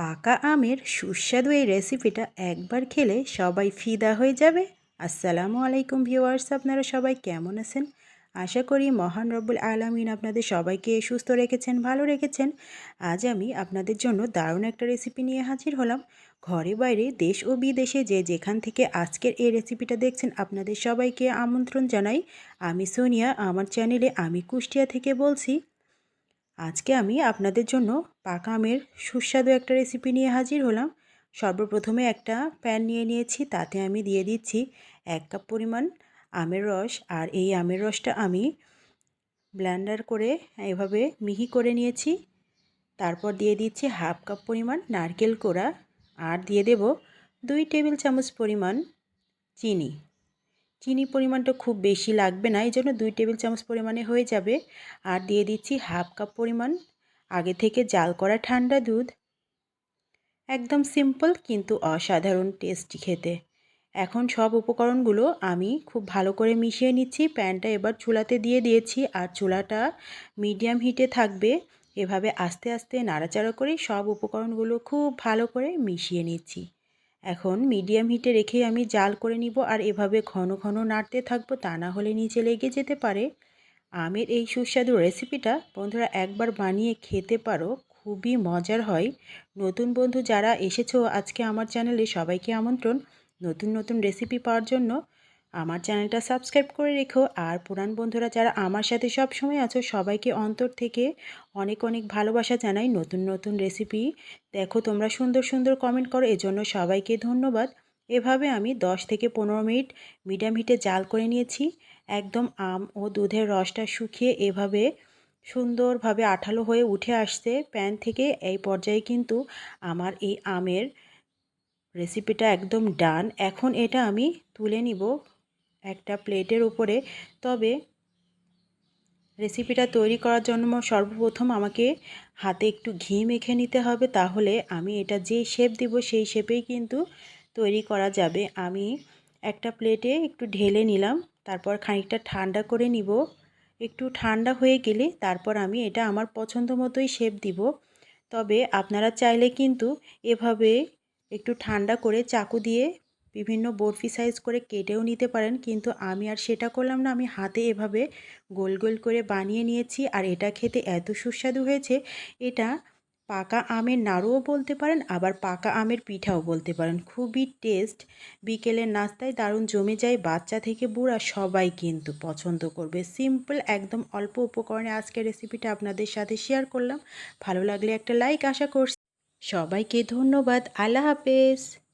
পাকা আমের সুস্বাদু এই রেসিপিটা একবার খেলে সবাই ফিদা হয়ে যাবে। আসসালামু আলাইকুম ভিউয়ার্স আপনারা সবাই কেমন আছেন? আশা করি মহান রব্বুল আলমিন আপনাদের সবাইকে সুস্থ রেখেছেন, ভালো রেখেছেন। আজ আমি আপনাদের জন্য দারুণ একটা রেসিপি নিয়ে হাজির হলাম। ঘরে বাইরে দেশ ও বিদেশে যে যেখান থেকে আজকের এই রেসিপিটা দেখছেন, আপনাদের সবাইকে আমন্ত্রণ জানাই। আমি সোনিয়া, আমার চ্যানেলে আমি কুষ্টিয়া থেকে বলছি আজকে আমি আপনাদের জন্য পাকা আমের সুস্বাদু একটা রেসিপি নিয়ে হাজির হলাম। সর্বপ্রথমে একটা প্যান নিয়ে নিয়েছি, তাতে আমি দিয়ে দিচ্ছি এক কাপ পরিমাণ আমের রস, আর এই আমের রসটা আমি ব্ল্যান্ডার করে এভাবে মিহি করে নিয়েছি। তারপর দিয়ে দিচ্ছি হাফ কাপ পরিমাণ নারকেল কোড়া, আর দিয়ে দেব দুই টেবিল চামচ পরিমাণ চিনি। চিনি পরিমাণটা খুব বেশি লাগবে না, এই জন্য দুই টেবিল চামচ পরিমাণে হয়ে যাবে। আর দিয়ে দিচ্ছি হাফ কাপ পরিমাণ আগে থেকে জাল করা ঠান্ডা দুধ। একদম সিম্পল কিন্তু অসাধারণ টেস্টি খেতে। এখন সব উপকরণগুলো আমি খুব ভালো করে মিশিয়ে নিচ্ছি, প্যানটা এবার চুলাতে দিয়ে দিয়েছি আর চুলাটা মিডিয়াম হিটে থাকবে। এভাবে আস্তে আস্তে নাড়াচাড়া করে সব উপকরণগুলো খুব ভালো করে মিশিয়ে নিচ্ছি। এখন মিডিয়াম হিটে রেখে আমি জাল করে নিব আর এভাবে ঘন ঘন নাড়তে থাকব তা না হলে নিচে লেগে যেতে পারে। আমের এই সুস্বাদু রেসিপিটা বন্ধুরা একবার বানিয়ে খেতে পারো, খুবই মজার হয়। নতুন বন্ধু যারা এসেছ আজকে আমার চ্যানেলে সবাইকে আমন্ত্রণ। নতুন নতুন রেসিপি পাওয়ার জন্য আমার চ্যানেলটা সাবস্ক্রাইব করে রেখো। আর পুরান বন্ধুরা, যারা আমার সাথে সব সময় আছো, সবাইকে অন্তর থেকে অনেক অনেক ভালোবাসা জানাই নতুন নতুন রেসিপি দেখো, তোমরা সুন্দর সুন্দর কমেন্ট করো, এজন্য সবাইকে ধন্যবাদ। এভাবে আমি 10 থেকে পনেরো মিনিট মিডিয়াম হিটে জাল করে নিয়েছি। একদম আম ও দুধের রসটা শুকিয়ে এভাবে সুন্দরভাবে আঠালো হয়ে উঠে আসছে প্যান থেকে। এই পর্যায়ে কিন্তু আমার এই আমের রেসিপিটা একদম ডান এখন এটা আমি তুলে নিব। একটা প্লেটের উপরে। তবে রেসিপিটা তৈরি করার জন্য সর্বপ্রথম আমাকে হাতে একটু ঘি মেখে নিতে হবে। তাহলে আমি এটা যে শেপ দিব সেই শেপেই কিন্তু তৈরি করা যাবে। আমি একটা প্লেটে একটু ঢেলে নিলাম, তারপর খানিকটা ঠান্ডা করে নিব। একটু ঠান্ডা হয়ে গেলে তারপর আমি এটা আমার পছন্দ মতোই শেপ দিব। তবে আপনারা চাইলে কিন্তু এভাবে একটু ঠান্ডা করে চাকু দিয়ে বিভিন্ন বরফি সাইজ করে কেটেও নিতে পারেন, কিন্তু আমি আর সেটা করলাম না। আমি হাতে এভাবে গোল গোল করে বানিয়ে নিয়েছি আর এটা খেতে এত সুস্বাদু হয়েছে। এটা পাকা আমের নাড়ুও বলতে পারেন, আবার পাকা আমের পিঠাও বলতে পারেন। খুবই টেস্ট বিকেলের নাস্তায় দারুণ জমে যায়, বাচ্চা থেকে বুড়া সবাই কিন্তু পছন্দ করবে। সিম্পল একদম অল্প উপকরণে আজকের রেসিপিটা আপনাদের সাথে শেয়ার করলাম। ভালো লাগলে একটা লাইক আশা করছি। সবাইকে ধন্যবাদ। আল্লাহ হাফেজ।